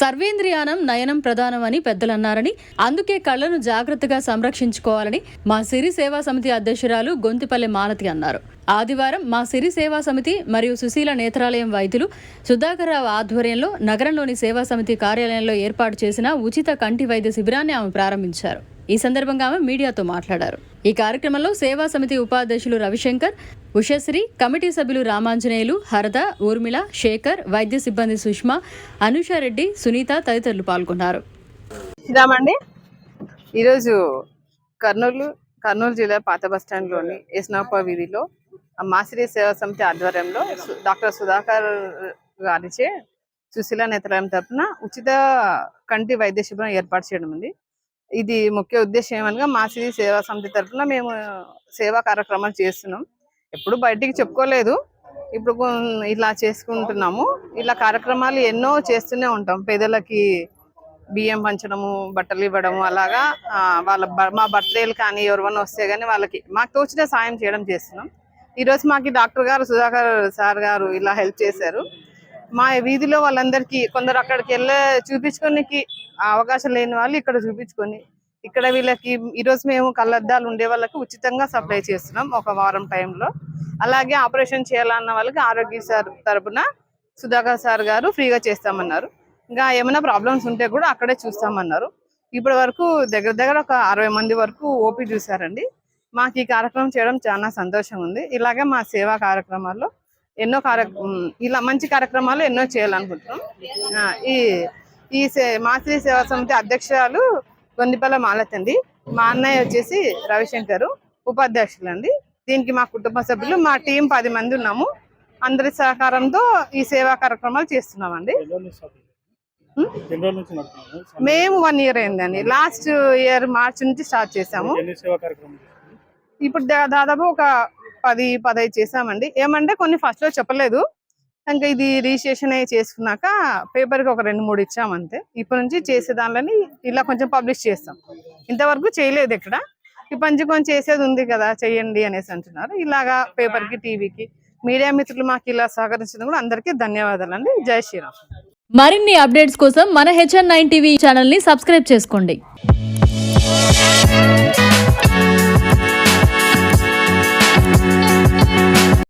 సర్వేంద్రియానం నయనం ప్రధానం అని పెద్దలన్నారని అందుకే కళ్ళను జాగ్రత్తగా సంరక్షించుకోవాలని మా సిరి సేవా సమితి అధ్యక్షురాలు గొంతిపల్లె మాలతి అన్నారు. ఆదివారం మా సిరి సేవా సమితి మరియు సుశీల నేత్రాలయం వైద్యులు సుధాకర్రావు ఆధ్వర్యంలో నగరంలోని సేవా సమితి కార్యాలయంలో ఏర్పాటు చేసిన ఉచిత కంటి వైద్య శిబిరాన్ని ఆమె ప్రారంభించారు. ఈ సందర్భంగా ఆమె మీడియాతో మాట్లాడారు. ఈ కార్యక్రమంలో సేవా సమితి ఉపాధ్యక్షులు రవిశంకర్ ఉషశ్రీ కమిటీ సభ్యులు రామాంజనేయులు హరద ఊర్మిళ శేఖర్ వైద్య సిబ్బంది సుష్మా అనుషారెడ్డి సునీత తదితరులు పాల్గొన్నారు. శ్రీరామండి ఈరోజు కర్నూలు కర్నూలు జిల్లా పాత బస్టాండ్లోని ఎస్నాప వీధిలో మాసిరి సేవా సమితి ఆధ్వర్యంలో డాక్టర్ సుధాకర్ గారిచే సుశీల నేత్రాలయం తరపున ఉచిత కంటి వైద్య శిబిరం ఏర్పాటు చేయడం ఉంది. ఇది ముఖ్య ఉద్దేశం ఏమనగా మా మాసిరి సేవా సమితి తరఫున మేము సేవా కార్యక్రమాలు చేస్తున్నాం. ఎప్పుడు బయటికి చెప్పుకోలేదు. ఇప్పుడు ఇలా చేసుకుంటున్నాము. ఇలా కార్యక్రమాలు ఎన్నో చేస్తూనే ఉంటాం. పేదలకి బియ్యం పంచడము బట్టలు ఇవ్వడము అలాగా వాళ్ళ బ- మా బర్త్డేలు కానీ ఎవరివన్నా వస్తే కానీ వాళ్ళకి మాకు తోచిన సాయం చేయడం చేస్తున్నాం. ఈరోజు మాకు డాక్టర్ గారు సుధాకర్ సార్ గారు ఇలా హెల్ప్ చేశారు. మా వీధిలో వాళ్ళందరికీ కొందరు అక్కడికి వెళ్ళే చూపించుకోనికి అవకాశం లేని వాళ్ళు ఇక్కడ చూపించుకొని ఇక్కడ వీళ్ళకి ఈరోజు మేము కళ్ళద్దాలు ఉండే వాళ్ళకి ఉచితంగా సప్లై చేస్తున్నాం ఒక వారం టైంలో. అలాగే ఆపరేషన్ చేయాలన్న వాళ్ళకి ఆరోగ్య సార్ తరపున సుధాకర్ సార్ గారు ఫ్రీగా చేస్తామన్నారు. ఇంకా ఏమైనా ప్రాబ్లమ్స్ ఉంటే కూడా అక్కడే చూస్తామన్నారు. ఇప్పటి వరకు దగ్గర దగ్గర ఒక అరవై మంది వరకు ఓపీ చూసారండి మాకు ఈ కార్యక్రమం చేయడం చాలా సంతోషంగా ఉంది. ఇలాగే మా సేవా కార్యక్రమాల్లో ఎన్నో ఇలా మంచి కార్యక్రమాలు ఎన్నో చేయాలనుకుంటున్నాం. ఈ ఈ సే- మాతృ సేవా సమితి అధ్యక్షురాలు గొందిపల్ల మాలతండి. మా అన్నయ్య వచ్చేసి రవిశంకర్ ఉపాధ్యక్షులు అండి దీనికి మా కుటుంబ సభ్యులు మా టీం పది మంది ఉన్నాము. అందరి సహకారంతో ఈ సేవా కార్యక్రమాలు చేస్తున్నామండి? మేము వన్ ఇయర్ అయిందండి. లాస్ట్ ఇయర్ మార్చ్ నుంచి స్టార్ట్ చేసాము? ఇప్పుడు దాదాపు ఒక పది పదహైదు చేసామండి. ఏమంటే కొన్ని ఫస్ట్లో చెప్పలేదు. ఇంకా ఇది రిజిస్ట్రేషన్ అయ్యి చేసుకున్నాక పేపర్కి ఒక రెండు మూడు ఇచ్చాం అంతే. ఇప్పటి నుంచి చేసే దానిలోని ఇలా కొంచెం పబ్లిష్ చేస్తాం. ఇంతవరకు చేయలేదు ఇక్కడ. ఈ పంచుకొని చేసేది ఉంది కదా చెయ్యండి అనేసి అంటున్నారు. ఇలాగా పేపర్కి టీవీకి మీడియా మిత్రులు మాకు ఇలా సహకరించడం కూడా అందరికీ ధన్యవాదాలండి. జై శ్రీరామ్. మరిన్ని అప్డేట్స్ కోసం మన హెచ్ఎన్ నైన్ టీవీ ఛానల్ని సబ్స్క్రైబ్ చేసుకోండి.